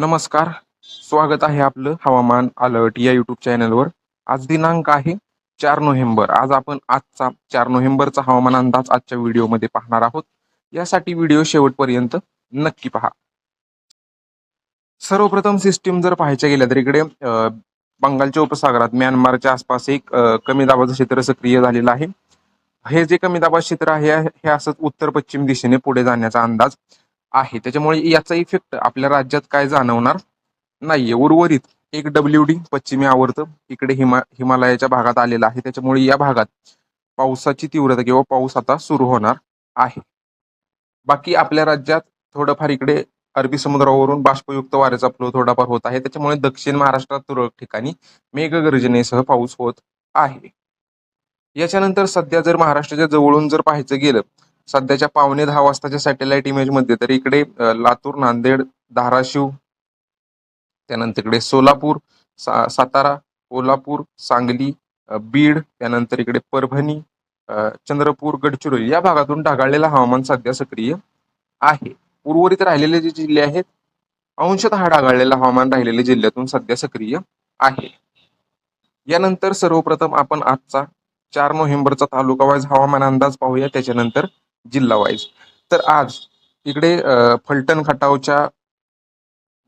नमस्कार. स्वागत आहे आपलं हवामान अलर्ट या युट्यूब चॅनलवर आज दिनांक आहे चार नोव्हेंबर. आज आपण आजचा चार नोव्हेंबरचा हवामान अंदाज आजच्या व्हिडिओमध्ये पाहणार आहोत. यासाठी व्हिडिओ शेवटपर्यंत नक्की पहा. सर्वप्रथम सिस्टीम जर पाहायच्या गेल्या तर इकडे अं, बंगालच्या उपसागरात म्यानमारच्या आसपास एक कमी दाबाचं क्षेत्र सक्रिय झालेलं आहे. हे जे कमी दाबाचं क्षेत्र आहे हे असंच उत्तर पश्चिम दिशेने पुढे जाण्याचा अंदाज. आहे. त्याच्यामुळे याचा इफेक्ट आपल्या राज्यात काय जाणवणार नाहीये. उर्वरित एक डब्ल्यू डी पश्चिमी आवर्त इकडे हिमा हिमालयाच्या भागात आलेला आहे. त्याच्यामुळे या भागात पावसाची तीव्रता किंवा पाऊस आता सुरू होणार आहे. बाकी आपल्या राज्यात थोडंफार इकडे अरबी समुद्रावरून बाष्पयुक्त वाऱ्याचा फ्लो थोडाफार होत आहे. त्याच्यामुळे दक्षिण महाराष्ट्रात तुरळक ठिकाणी मेघगर्जनेसह पाऊस होत आहे. याच्यानंतर सध्या जर महाराष्ट्राच्या जवळून जर पाहायचं गेलं सध्याच्या पावणे दहा वाजताच्या सॅटेलाइट इमेजमध्ये तर इकडे लातूर नांदेड धाराशिव त्यानंतर इकडे सोलापूर सा, सातारा कोल्हापूर सांगली बीड त्यानंतर इकडे परभणी चंद्रपूर गडचिरोली या भागातून ढगाळलेलं हवामान सध्या सक्रिय आहे. उर्वरित राहिलेले जे जिल्हे आहेत अंशतः ढगाळलेलं हवामान राहिलेले जिल्ह्यातून सध्या सक्रिय आहे. यानंतर सर्वप्रथम आपण आजचा चार नोव्हेंबरचा तालुका वाईज हवामान अंदाज पाहूया. त्याच्यानंतर जिल्हा वाईज तर आज इकडे फलटण खटावच्या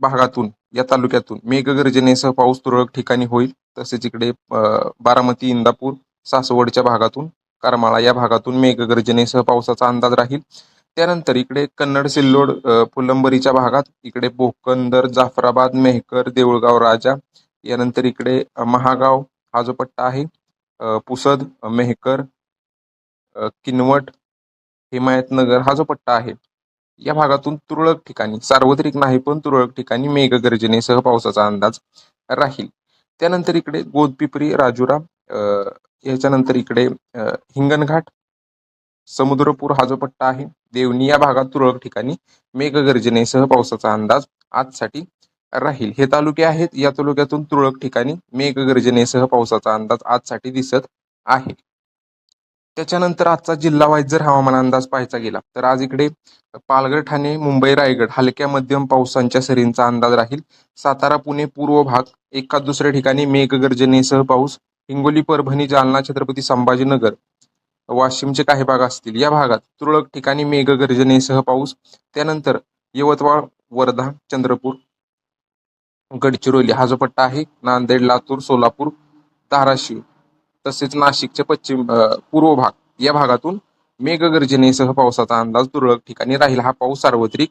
भागातून या तालुक्यातून मेघगर्जनेसह पाऊस तुरळक ठिकाणी होईल. तसेच इकडे बारामती इंदापूर सासवडच्या भागातून करमाळा या भागातून मेघगर्जनेसह पावसाचा अंदाज राहील. त्यानंतर इकडे कन्नड सिल्लोड फुलंबरीच्या भागात इकडे भोकंदर जाफराबाद मेहकर देऊळगाव राजा यानंतर इकडे महागाव हा जो पट्टा आहे पुसद मेहकर किनवट हिमायतनगर हा जो पट्टा आहे या भागातून तुरळक ठिकाणी सार्वत्रिक नाही पण तुरळक ठिकाणी मेघगर्जनेसह पावसाचा अंदाज राहील. त्यानंतर इकडे गोदपिपरी राजुरा याच्यानंतर इकडे हिंगणघाट समुद्रपूर हा जो पट्टा आहे देवणी या भागात तुरळक ठिकाणी मेघगर्जनेसह पावसाचा अंदाज आजसाठी राहील. हे तालुके आहेत या तालुक्यातून तुरळक ठिकाणी मेघगर्जनेसह पावसाचा अंदाज आजसाठी दिसत आहे. त्याच्यानंतर आजचा जिल्हा वाईज जर हवामान अंदाज पाहायचा गेला तर आज इकडे पालघर ठाणे मुंबई रायगड हलक्या मध्यम पावसांच्या सरींचा अंदाज राहील. सातारा पुणे पूर्व भाग एका दुसऱ्या ठिकाणी मेघगर्जनेसह पाऊस. हिंगोली परभणी जालना छत्रपती संभाजीनगर वाशिमचे काही भाग असतील. या भागात तुरळक ठिकाणी मेघगर्जनेसह पाऊस. त्यानंतर यवतमाळ वर्धा चंद्रपूर गडचिरोली हा जो पट्टा आहे नांदेड लातूर सोलापूर धाराशिव तसेच नाशिकचे पश्चिम पूर्व भाग या भागातून मेघगर्जनेसह पावसाचा अंदाज तुरळक ठिकाणी राहील. हा पाऊस सार्वत्रिक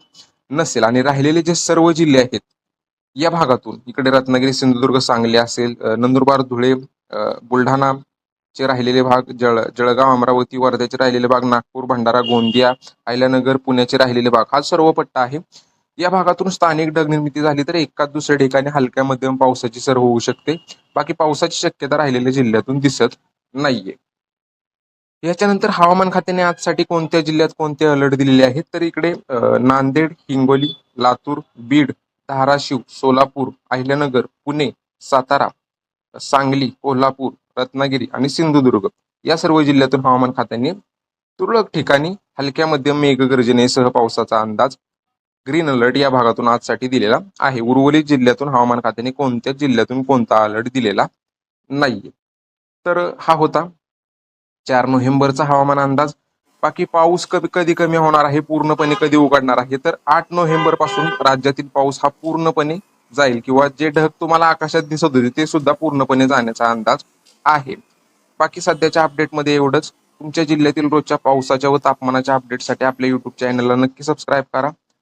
नसेल आणि राहिलेले जे सर्व जिल्हे आहेत या भागातून इकडे रत्नागिरी सिंधुदुर्ग सांगली असेल नंदुरबार धुळे बुलढाणा चे राहिलेले भाग जळ जळगाव अमरावती वर्ध्याचे राहिलेले भाग नागपूर भंडारा गोंदिया अहिल्यानगर पुण्याचे राहिलेले भाग हा सर्व पट्टा आहे. या भागातून स्थानिक ढगनिर्मिती झाली तर एकाच दुसऱ्या ठिकाणी हलक्या मध्यम पावसाची सर होऊ शकते. बाकी पावसाची शक्यता राहिलेल्या जिल्ह्यातून दिसत नाहीये. याच्यानंतर हवामान खात्याने आजसाठी कोणत्या जिल्ह्यात कोणते अलर्ट दिलेले आहेत? तर इकडे नांदेड हिंगोली लातूर बीड धाराशिव सोलापूर अहिल्यानगर पुणे सातारा सांगली कोल्हापूर रत्नागिरी आणि सिंधुदुर्ग या सर्व जिल्ह्यातून हवामान खात्याने तुरळक ठिकाणी हलक्या मध्यम मेघगर्जनेसह पावसाचा अंदाज ग्रीन अलर्ट या भागातून आजसाठी दिलेला आहे. उर्वरित जिल्ह्यातून हवामान खात्याने कोणत्याच जिल्ह्यातून कोणता अलर्ट दिलेला नाहीये. तर हा होता चार नोव्हेंबरचा हवामान अंदाज. बाकी पाऊस कधी कधी कमी होणार आहे पूर्णपणे कधी उघडणार आहे तर आठ नोव्हेंबरपासून राज्यातील पाऊस हा पूर्णपणे जाईल किंवा जे ढग तुम्हाला आकाशात दिसत होते ते सुद्धा पूर्णपणे जाण्याचा अंदाज आहे. बाकी सध्याच्या अपडेटमध्ये एवढंच. तुमच्या जिल्ह्यातील रोजच्या पावसाच्या व तापमानाच्या अपडेटसाठी आपल्या युट्यूब चॅनलला नक्की सबस्क्राईब करा.